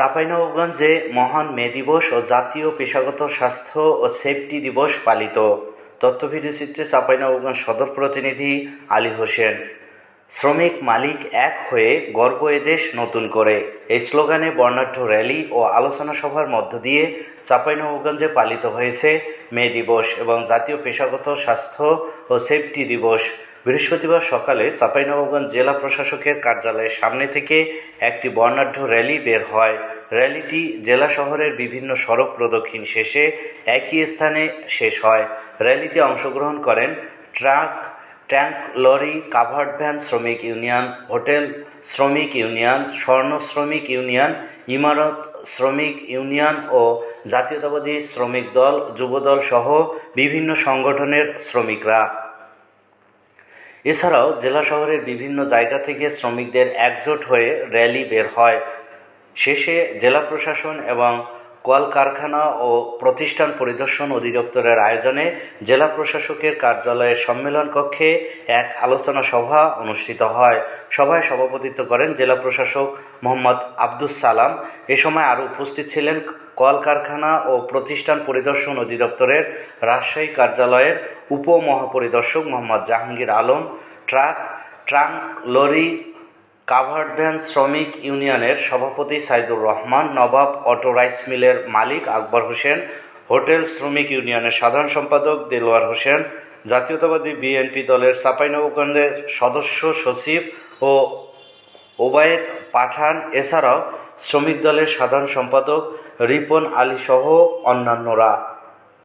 চাঁপাইনবাবগঞ্জে মহান মে দিবস ও জাতীয় পেশাগত স্বাস্থ্য ও সেফটি দিবস পালিত। তথ্য ভিডিওচিত্রে চাঁপাইনবাবগঞ্জ সদর প্রতিনিধি আলী হোসেন। শ্রমিক মালিক এক হয়ে গর্ব এদেশ নতুন করে। এই স্লোগানে বর্ণাঢ্য র্যালি ও আলোচনা সভার মধ্য দিয়ে চাঁপাইনবাবগঞ্জে পালিত হয়েছে মে দিবস এবং জাতীয় পেশাগত স্বাস্থ্য ও সেফটি দিবস। বৃহস্পতিবার সকালে চাঁপাইনবাবগঞ্জ জেলা প্রশাসকের কার্যালয়ের সামনে থেকে একটি বর্ণাঢ্য র্যালি বের হয়। র্যালিটি জেলা শহরের বিভিন্ন সড়ক প্রদক্ষিণ শেষে একই স্থানে শেষ হয়। র্যালিতে অংশগ্রহণ করেন truck, tank, lorry, covered van, শ্রমিক ইউনিয়ন, হোটেল, শ্রমিক ইউনিয়ন, স্বর্ণ শ্রমিক ইউনিয়ন, ইমারত শ্রমিক ইউনিয়ন ও জাতীয়তাবাদী শ্রমিক দল, যুবদল সহ বিভিন্ন সংগঠনের শ্রমিকরা। এছাড়াও জেলা শহরের বিভিন্ন জায়গা থেকে শ্রমিকদের একজোট হয়ে র্যালি বের হয়। শেষে জেলা প্রশাসন এবং কলকারখানা ও প্রতিষ্ঠান পরিদর্শন অধিদপ্তরের আয়োজনে জেলা প্রশাসকের কার্যালয়ের সম্মেলন কক্ষে এক আলোচনা সভা অনুষ্ঠিত হয়। সভায় সভাপতিত্ব করেন জেলা প্রশাসক মোহাম্মদ আব্দুস সালাম। এ সময় আরও উপস্থিত ছিলেন কলকারখানা ও প্রতিষ্ঠান পরিদর্শন অধিদপ্তরের রাজশাহী কার্যালয়ের উপমহাপরিদর্শক Mohammad Jahangir Alam, truck, trunk, lorry, covered van শ্রমিক ইউনিয়নের সভাপতি সাইদুর রহমান, নবাব অটো রাইস মিলের মালিক আকবর হোসেন, হোটেল শ্রমিক ইউনিয়নের সাধারণ সম্পাদক দেলোয়ার হোসেন, জাতীয়তাবাদী বিএনপি দলের চাঁপাইনবাবগঞ্জের সদস্য সচিব ও ওবায়েদ পাঠান এছাড়াও শ্রমিক দলের সাধারণ সম্পাদক রিপন আলী সহ অন্যান্যরা।